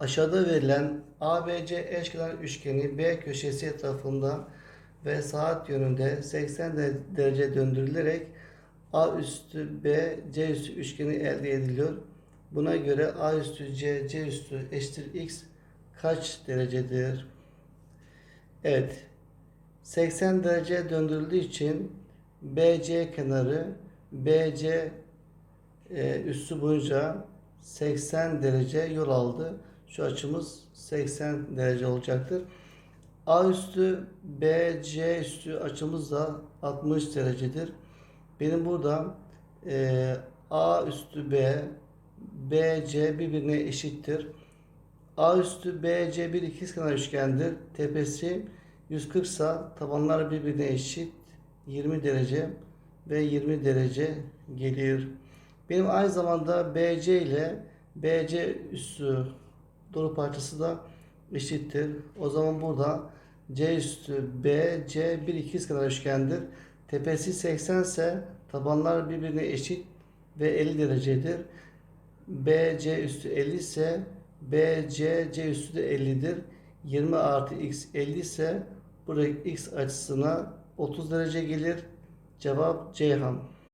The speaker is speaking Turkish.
Aşağıda verilen ABC eşkenar üçgeni B köşesi etrafında ve saat yönünde 80 de- derece döndürülerek A üstü B C üstü üçgeni elde ediliyor. Buna göre A üstü C C üstü eşittir X kaç derecedir? Evet. 80 derece döndürüldüğü için BC kenarı BC e, üssü boyunca 80 derece yol aldı. Şu açımız 80 derece olacaktır. A üstü BC üstü açımız da 60 derecedir. Benim burada e, A üstü B BC birbirine eşittir. A üstü BC bir ikizkenar üçgendir. Tepesi 140 sa tabanlar birbirine eşit 20 derece ve 20 derece gelir. Benim aynı zamanda BC ile BC üstü doğru parçası da eşittir. O zaman burada C üstü BC bir ikizkenar üçgendir. Tepesi 80 ise tabanlar birbirine eşit ve 50 derecedir. BC üstü 50 ise BC C üstü de 50'dir. 20 artı x 50 ise buraya x açısına 30 derece gelir. Cevap Ceyhan.